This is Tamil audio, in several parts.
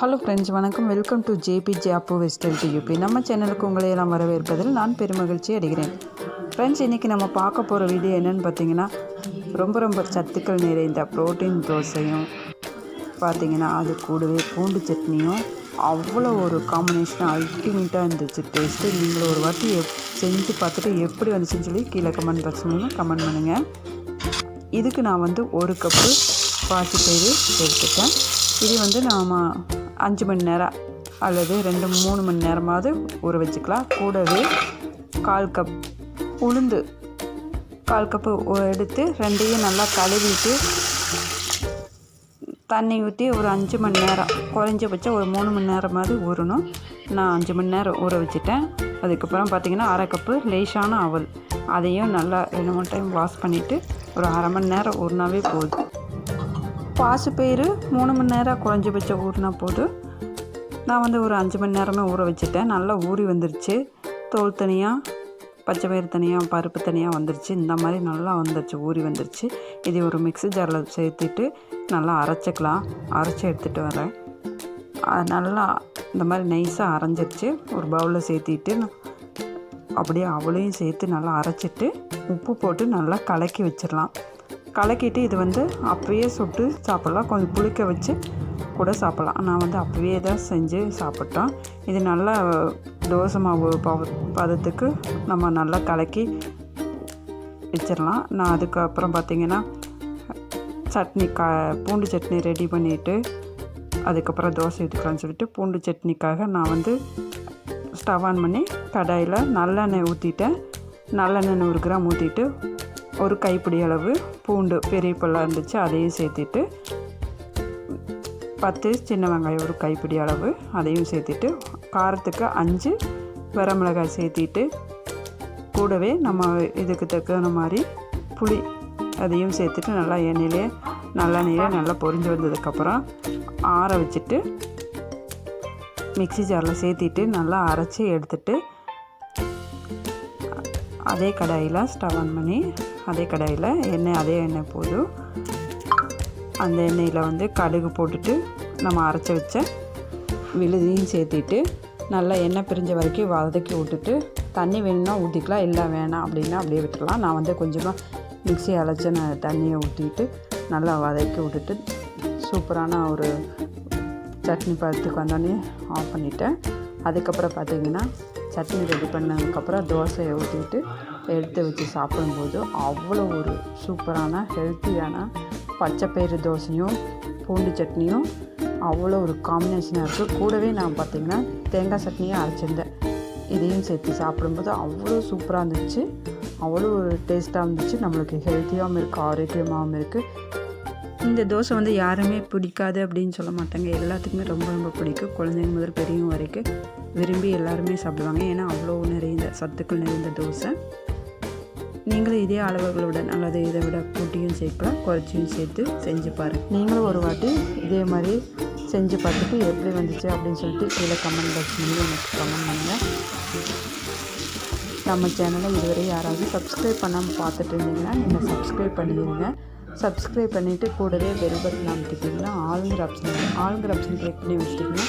ஹலோ ஃப்ரெண்ட்ஸ் வணக்கம். வெல்கம் டு ஜேபி அப்போ வெஸ்டல் டியூபி நம்ம சேனலுக்கு உங்களை எல்லாம் வரவேற்பதில் நான் பெருமகிழ்ச்சி அடைகிறேன். ஃப்ரெண்ட்ஸ் இன்றைக்கி நம்ம பார்க்க போகிற வீடியோ என்னென்னு பார்த்தீங்கன்னா ரொம்ப ரொம்ப சத்துக்கள் நிறைந்த புரோட்டீன் தோசையும் பார்த்தீங்கன்னா அது கூடவே பூண்டு சட்னியும். அவ்வளோ ஒரு காம்பினேஷன் அல்டிமேட்டாக இருந்துச்சு. டேஸ்ட்டு நீங்கள் ஒரு வாட்டி எப் செஞ்சு பார்த்துட்டு எப்படி வந்துச்சுன்னு சொல்லி கீழே கமெண்ட் பாக்ஸ் மூலமாக கமெண்ட் பண்ணுங்கள் இதுக்கு நான் வந்து ஒரு கப்பு பாசிப்பயிறு எடுத்துட்டேன் இது வந்து நாம் அஞ்சு மணி நேரம் அல்லது ரெண்டு மூணு மணி நேரமாவது ஊற வச்சுக்கலாம். கூடவே கால் கப் உளுந்து கால் கப்பு எடுத்து ரெண்டையும் நல்லா கழுவிட்டு தண்ணி ஊற்றி ஒரு அஞ்சு மணி நேரம் குறைஞ்சபட்சம் ஒரு மூணு மணி நேரமாவது ஊறணும். நான் அஞ்சு மணி நேரம் ஊற வச்சுட்டேன். அதுக்கப்புறம் பார்த்திங்கன்னா அரை கப்பு லேசான அவல். அதையும் நல்லா ரெண்டு மூணு டைம் வாஷ் பண்ணிவிட்டு ஒரு அரை மணி நேரம் ஊறினாவே போதும். பாசிப்பயிறு மூணு மணி நேரம் குறைஞ்சபட்சம் ஊறினா போதும். நான் வந்து ஒரு அஞ்சு மணி நேரமே ஊற வச்சுட்டேன். நல்லா ஊறி வந்துருச்சு. தோல் தனியாக பச்சை பயிறு தனியாக பருப்பு தனியாக வந்துருச்சு. இந்த மாதிரி நல்லா வந்துருச்சு ஊறி வந்துருச்சு. இது ஒரு மிக்ஸி ஜாரில் சேர்த்துட்டு நல்லா அரைச்சிக்கலாம். அரைச்சி எடுத்துகிட்டு வரேன். அது நல்லா இந்த மாதிரி நைஸாக அரைஞ்சிருச்சு. ஒரு பவுலில் சேர்த்திட்டு அப்படியே அவளையும் சேர்த்து நல்லா அரைச்சிட்டு உப்பு போட்டு நல்லா கலக்கி வச்சிடலாம். கலக்கிட்டு இது வந்து அப்பயே சுட்டு சாப்பிட்லாம். கொஞ்சம் புளிக்க வச்சு கூட சாப்பிட்லாம். நான் வந்து அப்பவே தான் செஞ்சு சாப்பிட்டோம். இது நல்லா தோசை மாவு பவ பதத்துக்கு நம்ம நல்லா கலக்கி வச்சிடலாம். நான் அதுக்கப்புறம் பார்த்திங்கன்னா சட்னி க பூண்டு சட்னி ரெடி பண்ணிவிட்டு அதுக்கப்புறம் தோசை ஊற்றிக்கலாம்னு சொல்லிட்டு பூண்டு சட்னிக்காக நான் வந்து ஸ்டவ் ஆன் பண்ணி கடாயில் நல்லெண்ணெய் ஊற்றிட்டேன் நல்லெண்ணெய் நூறு கிராம் ஊற்றிட்டு ஒரு கைப்பிடி அளவு பூண்டு பெரிய பல்லாக இருந்துச்சு அதையும் சேர்த்துட்டு பத்து சின்ன வெங்காயம் ஒரு கைப்பிடி அளவு அதையும் சேர்த்திட்டு காரத்துக்கு அஞ்சு வரமிளகாய் சேர்த்திட்டு கூடவே நம்ம இதுக்கு தக்கன மாதிரி புளி அதையும் சேர்த்துட்டு நல்லா எண்ணெயிலே நல்லெண்ணெயிலே நல்லா பொரிஞ்சு வந்ததுக்கப்புறம் ஆற வச்சுட்டு மிக்ஸி ஜாரில் சேர்த்திட்டு நல்லா அரைச்சி எடுத்துட்டு அதே கடாயில் ஸ்டவ் ஆன் பண்ணி அதே கடாயில் எண்ணெய் அதே எண்ணெய் போதும் அந்த எண்ணெயில் வந்து கடுகு போட்டுட்டு நம்ம அரைச்சி வச்ச விழுதியும் சேர்த்திட்டு நல்லா எண்ணெய் பிரிஞ்ச வரைக்கும் வதக்கி விட்டுட்டு தண்ணி வேணும்னா ஊற்றிக்கலாம் இல்லை வேணாம் அப்படின்னா அப்படியே விட்டுடலாம் நான் வந்து கொஞ்சமாக மிக்சி அரைச்ச நான் தண்ணியை ஊற்றிட்டு நல்லா வதக்கி விட்டுட்டு சூப்பரான ஒரு சட்னி பழத்துக்கு வந்தோடனே ஆஃப் பண்ணிட்டேன். அதுக்கப்புறம் பார்த்திங்கன்னா சட்னி ரெடி பண்ணதுக்கப்புறம் தோசையை ஊற்றிட்டு எடுத்து வச்சு சாப்பிடும்போது அவ்வளோ ஒரு சூப்பரான ஹெல்த்தியான பச்சைப்பயிறு தோசையும் பூண்டு சட்னியும் அவ்வளோ ஒரு காம்பினேஷனாக இருக்குது கூடவே நான் பார்த்திங்கன்னா தேங்காய் சட்னியும் அரைச்சிருந்தேன். இதையும் சேர்த்து சாப்பிடும்போது அவ்வளோ சூப்பராக இருந்துச்சு. அவ்வளோ ஒரு டேஸ்ட்டாக இருந்துச்சு. நம்மளுக்கு ஹெல்த்தியாகவும் இருக்குது ஆரோக்கியமாகவும் இருக்குது இந்த தோசை வந்து யாருமே பிடிக்காது அப்படின்னு சொல்ல மாட்டாங்க. எல்லாத்துக்குமே ரொம்ப ரொம்ப பிடிக்கும். குழந்தைங்க முதல் பெரியவங்க வரைக்கும் விரும்பி எல்லாருமே சாப்பிடுவாங்க. ஏன்னா அவ்வளோ நிறைந்த சத்துக்கள் நிறைந்த தோசை. நீங்களும் இதே அளவுகளுடன் அல்லது இதை விட கூட்டியும் சேர்க்கலாம். குறைச்சியும் சேர்த்து செஞ்சு பாருங்கள் நீங்களும் ஒரு வாட்டி இதே மாதிரி செஞ்சு பார்த்துட்டு எப்படி வந்துச்சு அப்படின்னு சொல்லிட்டு கீழே கமெண்ட் பாக்ஸ் பண்ணி எனக்கு கமெண்ட் பண்ணுங்கள் நம்ம சேனலை இதுவரை யாராவது சப்ஸ்கிரைப் பண்ணாமல் பார்த்துட்டு இருந்தீங்கன்னா நீங்கள் சப்ஸ்கிரைப் பண்ணிடுங்க. சப்ஸ்கிரைப் பண்ணிவிட்டு கூடவே பெல் பட்டன் அமைக்கிட்டிங்கன்னா ஆளுங்கிற ஆப்ஷன் ஆளுங்கிற ஆப்ஷன் கிளிக் பண்ணி வச்சுட்டிங்கன்னா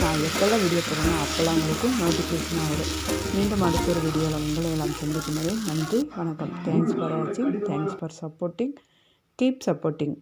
நான் எப்போல்லாம் வீடியோ போடுறேன் அப்போல்லாம் உங்களுக்கு நோட்டிஃபிகேஷன் ஆகிடும் மீண்டும் அடுத்த ஒரு வீடியோவில் உங்களை எல்லாம் சந்திக்கும் வரை நன்றி வணக்கம். தேங்க்ஸ் ஃபார் வாட்சிங் thanks for supporting keep supporting